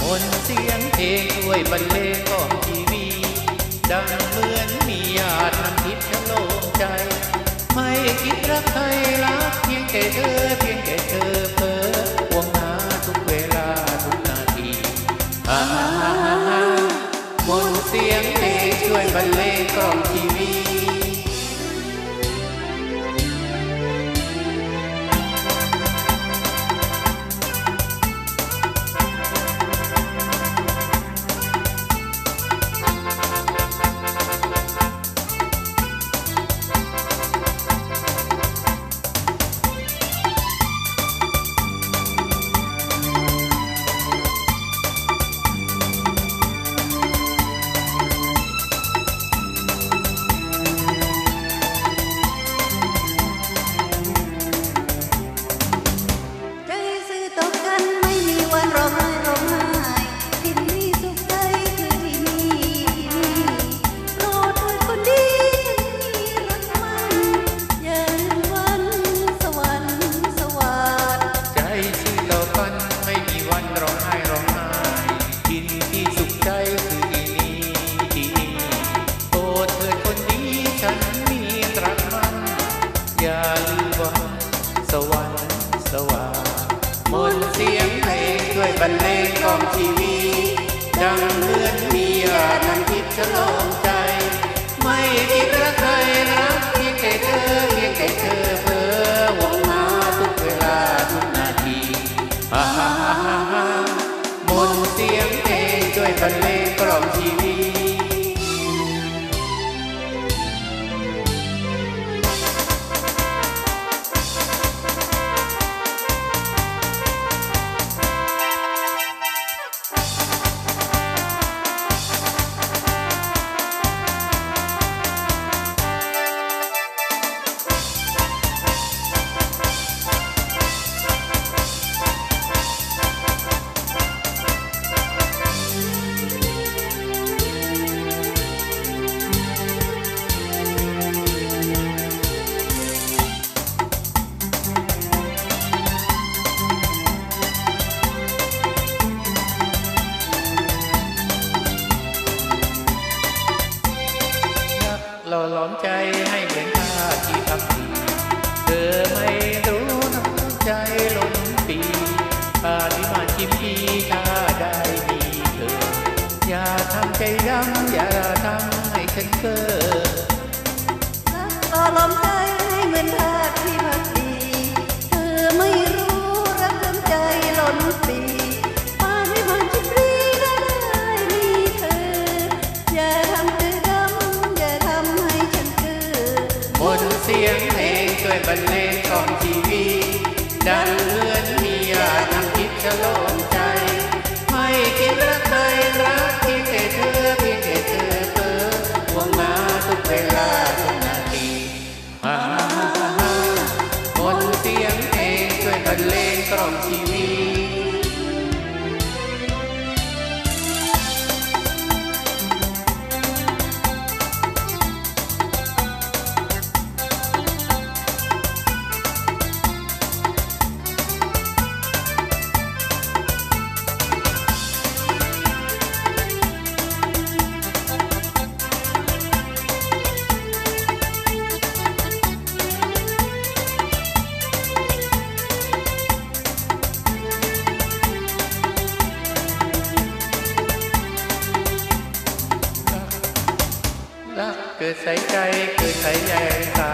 มนเสียงเพลงด้วยบรรเลงกลอมทีวี ดังเหมือนมีญาตินำทิพย์ชโลมใจ ไม่คิดรักใครรักเพียงแต่เธอ เพียงแต่เธอเพ้อหวงหาทุกเวลาทุกนาที รนเลงกองทีวี ดังเลือดมียนันทิพย์ฉลอง หล่อหลอมใจให้เหมือนผ้าที่พักดีเธอไม่ 요 เกิใส่ใจเกิใส่ใยตา